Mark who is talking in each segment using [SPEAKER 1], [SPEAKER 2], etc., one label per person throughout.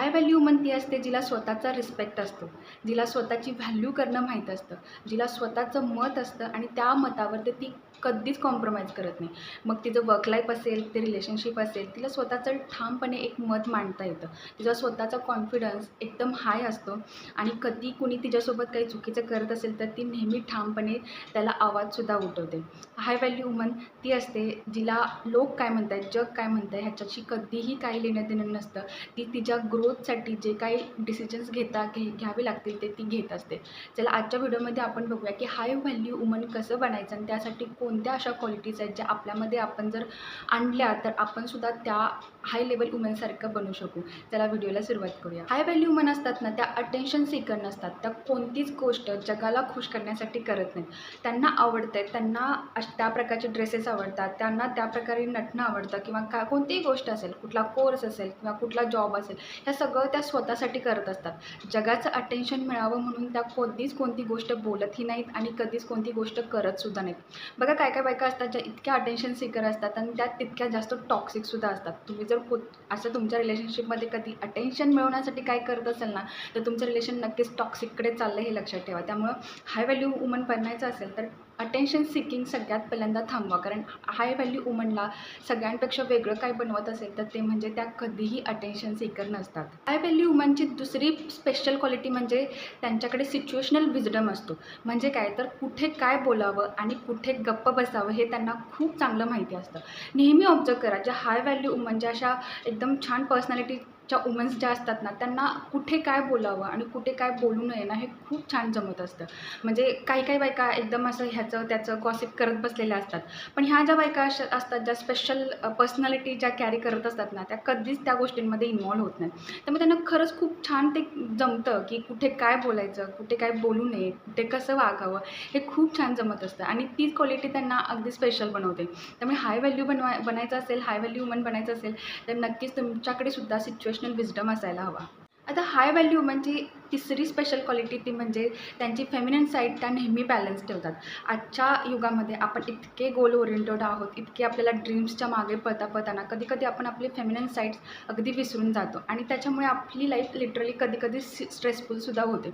[SPEAKER 1] High value woman ती असते जिला स्वतःचा रिस्पेक्ट असतो. जिला स्वतःची व्हॅल्यू करणं माहीत असतं. जिला स्वतःचं मत असतं आणि त्या मतावर ते ती कधीच कॉम्प्रोमाइज करत नाही. मग तिचं वर्क लाईफ असेल ते रिलेशनशिप असेल तिला स्वतःचं ठामपणे एक मत मांडता येतं. तिचा स्वतःचा कॉन्फिडन्स एकदम हाय असतो आणि कधी कुणी तिच्यासोबत काही चुकीचं करत असेल तर ती नेहमी ठामपणे त्याला आवाजसुद्धा उठवते. हाय व्हॅल्यू वुमन ती असते जिला लोक काय म्हणत आहेत जग काय म्हणत आहे ह्याच्याशी कधीही काही लेणं देणं नसतं. ती तिच्या ग्रोथसाठी जे काही डिसिजन्स घेता घे घ्यावे लागतील ते ती घेत असते. चला आजच्या व्हिडिओमध्ये आपण बघूया की हाय व्हॅल्यू वुमन कसं बनायचं आणि त्यासाठी कोणत्या अशा क्वालिटीज आहेत ज्या आपल्यामध्ये आपण जर आणल्या तर आपणसुद्धा त्या हाय लेवल वुमनसारखं बनू शकू. त्याला व्हिडिओला सुरुवात करूया. हाय व्हॅल्यू वुमन असतात ना त्या अटेन्शन सिकर नसतात. त्या कोणतीच गोष्ट जगाला खुश करण्यासाठी करत नाहीत. त्यांना आवडतं त्यांना अश त्या प्रकारचे ड्रेसेस आवडतात त्यांना त्या प्रकारे नटणं आवडतं किंवा का कोणतीही गोष्ट असेल कुठला कोर्स असेल किंवा कुठला जॉब असेल ह्या सगळं त्या स्वतःसाठी करत असतात. जगाचं अटेन्शन मिळावं म्हणून त्या कोणतीच कोणती गोष्ट बोलतही नाहीत आणि कधीच कोणती गोष्ट करतसुद्धा नाहीत. बघा काय काय बायका असतात ज्या इतक्या अटेन्शन सीकर असतात आणि त्या तितक्या जास्त टॉक्सिकसुद्धा असतात. तुम्ही जर को असं तुमच्या रिलेशनशिपमध्ये कधी अटेन्शन मिळवण्यासाठी काय करत असेल ना तर तुमचं रिलेशन नक्कीच टॉक्सिककडे चाललं हे लक्षात ठेवा. त्यामुळं हाय व्हॅल्यू वुमन बनायचं असेल तर अटेन्शन सिकिंग सगळ्यात पहिल्यांदा थांबवा. कारण हाय व्हॅल्यू वुमनला सगळ्यांपेक्षा वेगळं काय बनवत असेल तर ते म्हणजे त्या कधीही अटेन्शन सिकर नसतात. हाय व्हॅल्यू वुमनची दुसरी स्पेशल क्वालिटी म्हणजे त्यांच्याकडे सिच्युएशनल विजडम असतो. म्हणजे काय? तर कुठे काय बोलावं आणि कुठे गप्प बसावं हे त्यांना खूप चांगलं माहिती असतं. नेहमी ऑब्झर्व करा ज्या हाय व्हॅल्यू वुमन ज्या अशा एकदम छान पर्सनॅलिटी च्या वुमन्स ज्या असतात ना त्यांना कुठे काय बोलावं आणि कुठे काय बोलू नये ना हे खूप छान जमत असतं. म्हणजे काही काही बायका एकदम असं ह्याचं त्याचं गॉसिप करत बसलेल्या असतात. पण ह्या ज्या बायका अशा असतात ज्या स्पेशल पर्सनॅलिटी ज्या कॅरी करत असतात ना त्या कधीच त्या गोष्टींमध्ये इन्वॉल्व होत नाही त्यामुळे त्यांना खरंच खूप छान ते जमतं की कुठे काय बोलायचं कुठे काय बोलू नये कुठे कसं वागावं हे खूप छान जमत असतं. आणि तीच क्वालिटी त्यांना अगदी स्पेशल बनवते. त्यामुळे हाय व्हॅल्यू बनवाय बनायचं असेल हाय व्हॅल्यू वुमन बनायचं असेल तर नक्कीच तुमच्याकडे सुद्धा सिच्युएशनल विजडम असायला हवा. आता हाय व्हॅल्यू म्हणजे तिसरी स्पेशल क्वालिटी ती म्हणजे त्यांची फेमिनिन साईड त्या नेहमी बॅलन्स ठेवतात. आजच्या युगामध्ये आपण इतके गोल ओरिएंटेड आहोत इतके आपल्याला ड्रीम्सच्या मागे पळता पळताना कधी कधी आपण आपली फेमिनिन साईड्स अगदी विसरून जातो आणि त्याच्यामुळे आपली लाईफ लिटरली कधी कधी स्ट्रेसफुलसुद्धा होते.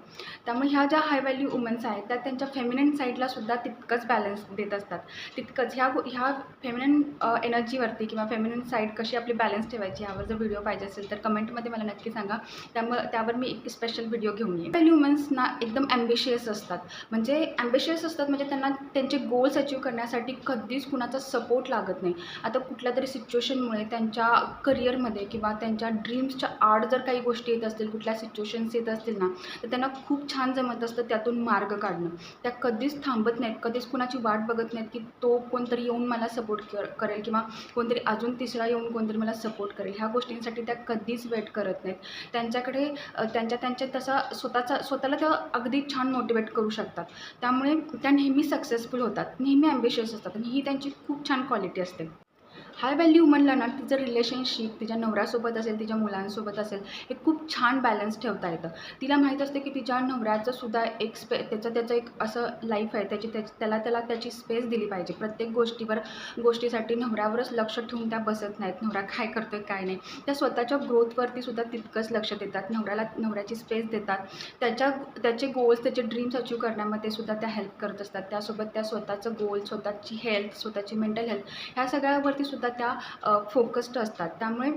[SPEAKER 1] त्यामुळे ह्या ज्या हाय व्हॅल्यू वुमन्स आहेत त्या त्यांच्या फेमिनिन साईडलासुद्धा तितकंच बॅलन्स देत असतात. तितकंच ह्या ह्या फेमिनिन एनर्जीवरती किंवा फेमिनिन साईड कशी आपली बॅलन्स ठेवायची यावर जर व्हिडिओ पाहिजे असेल तर कमेंटमध्ये मला नक्की सांगा. त्यामुळे त्यावर मी एक स्पेशल व्हिडिओ घेऊन येईल व्हॅल्यू वुमन्सना एकदम ॲम्बिशियस असतात. म्हणजे ॲम्बिशियस असतात म्हणजे त्यांना त्यांचे गोल्स अचीव करण्यासाठी कधीच कुणाचा सपोर्ट लागत नाही. आता कुठल्या तरी सिच्युएशनमुळे त्यांच्या करिअरमध्ये किंवा त्यांच्या ड्रीम्सच्या आड जर काही गोष्टी येत असतील कुठल्या सिच्युएशन्स येत असतील ना तर त्यांना खूप छान जमत असतं त्यातून मार्ग काढणं. त्या कधीच थांबत नाहीत कधीच कुणाची वाट बघत नाहीत की तो कोणतरी येऊन मला सपोर्ट कर करेल किंवा कोणतरी अजून तिसरा येऊन कोणतरी मला सपोर्ट करेल. ह्या गोष्टींसाठी त्या कधीच वेट करत नाहीत. त्यांच्याकडे त्यांच्या त्यांच्या तसा स्वतःचा स्वतःला त्या अगदी छान मोटिवेट करू शकतात. त्यामुळे त्या नेहमी सक्सेसफुल होतात नेहमी ॲम्बिशियस असतात आणि ही त्यांची खूप छान क्वालिटी असते. हाय व्हॅल्यू म्हणलं ना तिचं रिलेशनशिप तिच्या नवऱ्यासोबत असेल तिच्या मुलांसोबत असेल हे खूप छान बॅलन्स ठेवता येतं. तिला माहीत असते की तिच्या नवऱ्याचंसुद्धा एक स्पे त्याचं त्याचं एक असं लाईफ आहे त्याची त्या त्याला त्याला त्याची स्पेस दिली पाहिजे. प्रत्येक गोष्टीवर गोष्टीसाठी नवऱ्यावरच लक्ष ठेवून त्या बसत नाहीत. नवरा काय करतोय काय नाही. त्या स्वतःच्या ग्रोथवरती सुद्धा तितकंच लक्ष देतात. नवऱ्याला नवऱ्याची स्पेस देतात. त्याच्या त्याचे गोल्स त्याचे ड्रीम्स अचीव करण्यामध्ये सुद्धा त्या हेल्प करत असतात. त्यासोबत त्या स्वतःचं गोल स्वतःची हेल्थ स्वतःची मेंटल हेल्थ ह्या सगळ्यावरती सुद्धा त्या फोकस्ड असतात. त्यामुळे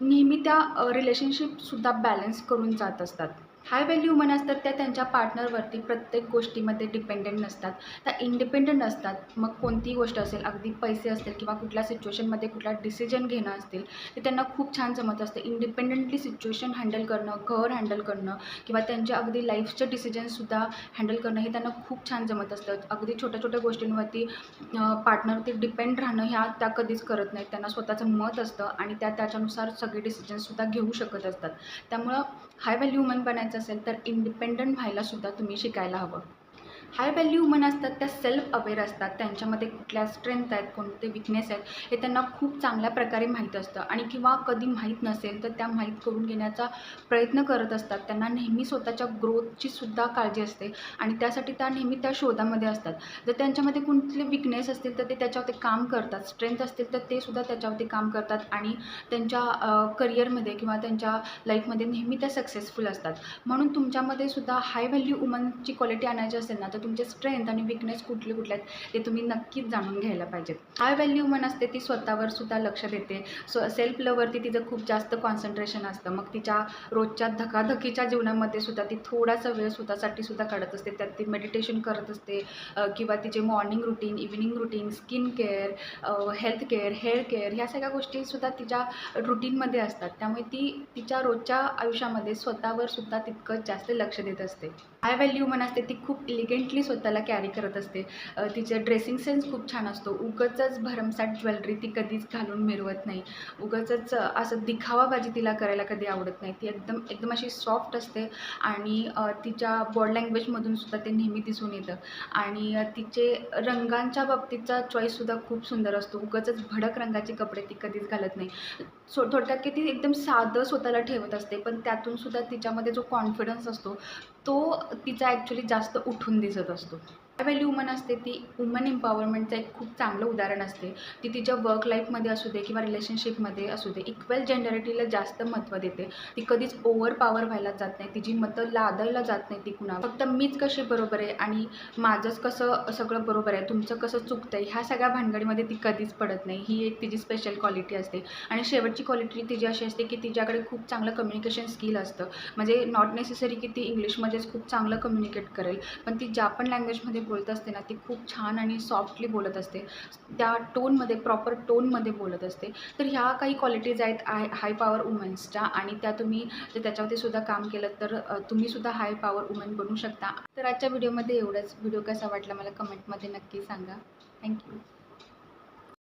[SPEAKER 1] नेहमी त्या रिलेशनशिपसुद्धा बॅलन्स करून जात असतात. हाय व्हॅल्यू वुमन असतात त्या त्यांच्या पार्टनरवरती प्रत्येक गोष्टीमध्ये डिपेंडेंट नसतात. त्या इंडिपेंडंट असतात मग कोणतीही गोष्ट असेल अगदी पैसे असतील किंवा कुठल्या सिच्युएशनमध्ये कुठला डिसिजन घेणं असतील ते त्यांना खूप छान जमत असतं. इंडिपेंडंटली सिच्युएशन हँडल करणं घर हँडल करणं किंवा त्यांच्या अगदी लाईफचे डिसिजनसुद्धा हँडल करणं हे त्यांना खूप छान जमत असतं. अगदी छोट्या छोट्या गोष्टींवरती पार्टनरवरती डिपेंड राहणं ह्या त्या कधीच करत नाहीत. त्यांना स्वतःचं मत असतं आणि त्या त्याच्यानुसार सगळे डिसिजन्ससुद्धा घेऊ शकत असतात. त्यामुळं हाय व्हॅल्यू वुमन बनायचं असेल तर इंडिपेंडंट व्हायला सुद्धा तुम्ही शिकायला हवं. हाय व्हॅल्यू वुमन असतात त्या सेल्फ अवेअर असतात. त्यांच्यामध्ये कुठल्या स्ट्रेंथ आहेत कोणते विकनेस आहेत हे त्यांना खूप चांगल्या प्रकारे माहीत असतं. आणि किंवा कधी माहीत नसेल तर त्या माहीत करून घेण्याचा प्रयत्न करत असतात. त्यांना नेहमी स्वतःच्या ग्रोथची सुद्धा काळजी असते. आणि त्यासाठी त्या नेहमी त्या शोधामध्ये असतात. जर त्यांच्यामध्ये कुठले विकनेस असतील तर ते त्याच्यावरती काम करतात. स्ट्रेंथ असतील तर ते सुद्धा त्याच्यावरती काम करतात. आणि त्यांच्या करिअरमध्ये किंवा त्यांच्या लाईफमध्ये नेहमी त्या सक्सेसफुल असतात. म्हणून तुमच्यामध्ये सुद्धा हाय व्हॅल्यू वुमनची क्वालिटी आणायची असेल ना तर तुमचे स्ट्रेंथ आणि विकनेस कुठले कुठले आहेत ते तुम्ही नक्कीच जाणून घ्यायला पाहिजेत. हाय व्हॅल्यू वुमन असते ती स्वतःवर सुद्धा लक्ष देते. सो सेल्फ लवरती तिचं खूप जास्त कॉन्सन्ट्रेशन असतं. मग तिच्या रोजच्या धकाधकीच्या जीवनामध्ये सुद्धा ती थोडासा वेळ स्वतःसाठी सुद्धा काढत असते. त्यात ती मेडिटेशन करत असते किंवा तिचे morning routine evening routine skin care health care hair care ह्या सगळ्या गोष्टीसुद्धा तिच्या रुटीनमध्ये असतात. त्यामुळे ती तिच्या रोजच्या आयुष्यामध्ये स्वतःवर सुद्धा तितकंच जास्त लक्ष देत असते. हाय व्हॅल्यू वुमन असते ती खूप इलिगंटली स्वतःला कॅरी करत असते. अ, तिचं ड्रेसिंग सेन्स खूप छान असतो. उगाचच भरमसाट ज्वेलरी ती कधीच घालून मिरवत नाही. उगाचच असं दिखावाबाजी तिला करायला कधी आवडत नाही. ती एकदम एकदम अशी सॉफ्ट असते आणि तिच्या बॉडी लँग्वेजमधून सुद्धा ते नेहमी दिसून येतं. आणि तिचे रंगांच्या बाबतीतचा चॉईससुद्धा खूप सुंदर असतो. उगाचच भडक रंगाचे कपडे ती कधीच घालत नाही. सो थोडक्यात की ती एकदम साधं स्वतःला ठेवत असते पण त्यातून सुद्धा तिच्यामध्ये जो कॉन्फिडन्स असतो तो तिचा ॲक्च्युली जास्त उठून दिसत असतो. व्हॅल्यू वुमन असते ती वुमन एम्पॉवरमेंटचं एक खूप चांगलं उदाहरण असते. ती तिच्या वर्क लाईफमध्ये असू दे किंवा रिलेशनशिपमध्ये असू दे इक्वल जेंडरिटीला जास्त महत्त्व देते. ती कधीच ओव्हर पॉवर व्हायला जात नाही. तिची मतं लादायला जात नाही ती कुणा फक्त मीच कशी बरोबर आहे आणि माझंच कसं सगळं बरोबर आहे तुमचं कसं चुकतं आहे ह्या सगळ्या भानगडीमध्ये ती कधीच पडत नाही. ही एक तिची स्पेशल क्वालिटी असते. आणि शेवटची क्वालिटी तिची अशी असते की तिच्याकडे खूप चांगलं कम्युनिकेशन स्किल असतं. म्हणजे नॉट नेसेसरी की ती इंग्लिशमध्येच खूप चांगलं कम्युनिकेट करेल. पण ती ज्या पण लँग्वेजमध्ये बोलत असते ना ती खूप छान आणि सॉफ्टली बोलत असते. त्या टोनमध्ये प्रॉपर टोनमध्ये बोलत असते. तर ह्या काही क्वालिटीज आहेत आय हाय पॉवर वुमन्सच्या आणि त्या तुम्ही जर त्याच्यावरती सुद्धा काम केलं तर तुम्हीसुद्धा हाय पॉवर वुमन बनू शकता. तर आजच्या व्हिडिओमध्ये एवढंच. व्हिडिओ कसा वाटला मला कमेंटमध्ये नक्की सांगा. थँक्यू